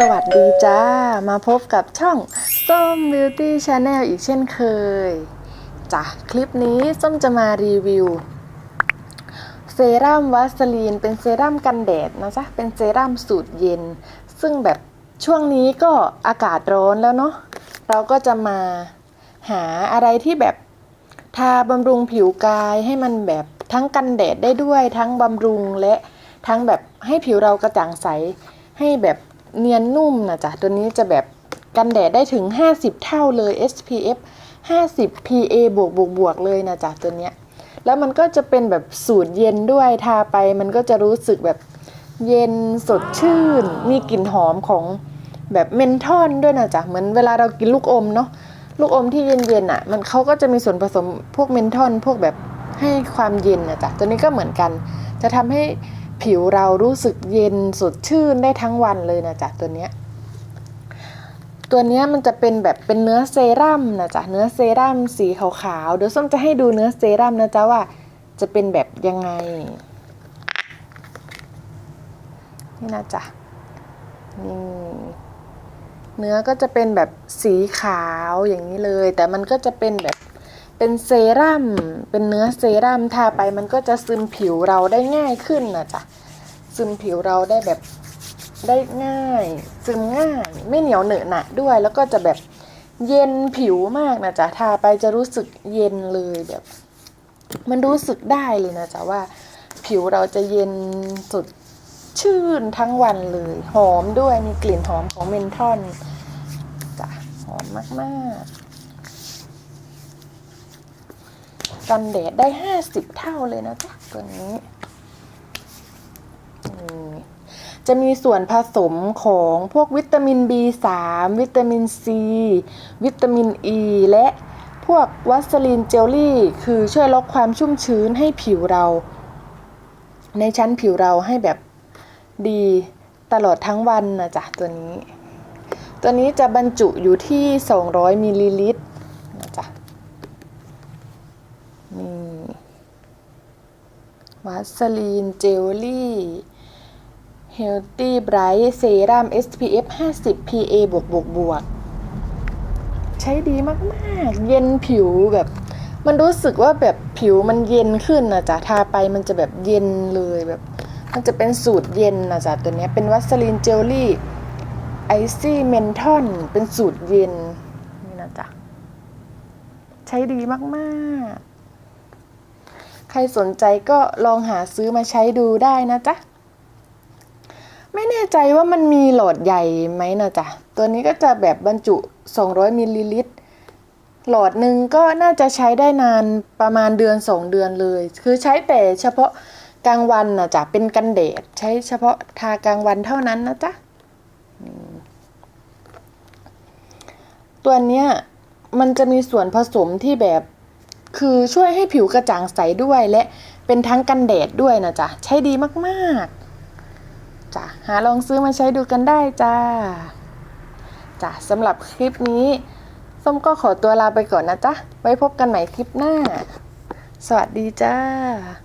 สวัสดีจ้า มาพบกับช่องส้ม Beauty Channel อีกเช่นเคยจ้ะคลิปนี้ส้มจะมารีวิว เซรั่มวัสลีน เป็นเซรั่มกันแดดนะจ๊ะ เป็นเซรั่มสูตรเย็น ซึ่งแบบช่วงนี้ก็อากาศร้อนแล้วเนาะเราก็จะมาหาอะไรที่แบบทาบำรุงผิวกายให้มันแบบทั้งกันแดดได้ด้วยทั้งบำรุงและทั้งแบบให้ผิวเรากระจ่างใสให้แบบ เนียนนุ่มนะจ๊ะ ตัวนี้จะแบบกันแดดได้ถึง 50 เท่าเลย SPF 50 PA บวกบวกบวกเลยนะจ๊ะตัวเนี้ย แล้วมันก็จะเป็นแบบสูตรเย็นด้วยทาไป มันก็จะรู้สึกแบบเย็นสดชื่น มีกลิ่นหอมของแบบเมนทอลด้วยนะจ๊ะ เหมือนเวลาเรากินลูกอมเนาะ ลูกอมที่เย็นๆอะ มันเขาก็จะมีส่วนผสมพวกเมนทอลพวกแบบให้ความเย็นนะจ๊ะ ตัวนี้ก็เหมือนกัน จะทำให้ ผิวเรารู้สึกเย็นสดชื่นได้ทั้งวันเลยนะจ๊ะตัวเนี้ย ตัวเนี้ยมันจะเป็นแบบเป็นเนื้อเซรั่มนะจ๊ะเนื้อเซรั่มสีขาวๆเดี๋ยวส้มจะให้ดูเนื้อเซรั่มนะจ๊ะว่า จะเป็นแบบยังไง นี่นะจ๊ะนี่เนื้อก็จะเป็นแบบสีขาวอย่างนี้เลย แต่มันก็จะเป็นแบบ เป็นเซรั่มเป็นเนื้อเซรั่มทาไปมันก็จะซึมผิวเราได้ง่ายขึ้นนะจ๊ะซึมผิวเราได้แบบได้ง่าย ซึมง่ายไม่เหนียวเหนอะหนะด้วย แล้วก็จะแบบเย็นผิวมากนะจ๊ะทาไปจะรู้สึกเย็นเลยแบบ มันรู้สึกได้เลยนะจ๊ะว่า ผิวเราจะเย็นสดชื่นทั้งวันเลย หอมด้วยมีกลิ่นหอมของเมนทอลจ้ะหอมมากๆ กันแดดได้ห้าสิบเท่าเลยนะจ๊ะตัวนี้ จะมีส่วนผสมของพวกวิตามิน B3 วิตามิน C วิตามิน E และพวกวัสลีนเจลลี่ คือช่วยลดความชุ่มชื้นให้ผิวเรา ในชั้นผิวเราให้แบบดีตลอดทั้งวันนะจ๊ะตัวนี้ ตัวนี้จะบรรจุอยู่ที่ 200มิลลิลิตรนะจ๊ะ นี่วัสลีนเจลลี่ Healthy Bright Serum SPF 50 PA บวกบวกบวกใช้ดีมากๆ เย็นผิวแบบ มันรู้สึกว่าแบบผิวมันเย็นขึ้นนะจ๊ะทาไปมันจะแบบเย็นเลยแบบ มันจะเป็นสูตรเย็นนะจ๊ะตัวนี้เป็นวัสลีนเจลลี่ไอซี่เมนทอนเป็นสูตรเย็นนี่นะจ๊ะ ใช้ดีมาก ๆ ครสนใจก็ลองหาซื้อมาใช้ดูได้นะจ๊ะ ไม่แน่ใจว่ามันมีหลอดใหญ่ไหมนะจ๊ะ ตัวนี้ก็จะแบบบรรจุ 200มิลลิลิตร หลอดหนึ่งก็น่าจะใช้ได้นานประมาณเดือน 2 เดือนเลย คือใช้แต่เฉพาะกลางวันนะจ๊ะ เป็นกันแดด ใช้เฉพาะทากลางวันเท่านั้นนะจ๊ะ ตัวเนี้ยมันจะมีส่วนผสมที่แบบ คือช่วยให้ผิวกระจ่างใสด้วยและเป็นทั้งกันแดดด้วยนะจ๊ะ ใช้ดีมากๆจ้ะหาลองซื้อมาใช้ดูกันได้จ้าจ้ะสำหรับคลิปนี้ส้มก็ขอตัวลาไปก่อนนะจ๊ะ ไว้พบกันใหม่คลิปหน้า สวัสดีจ้า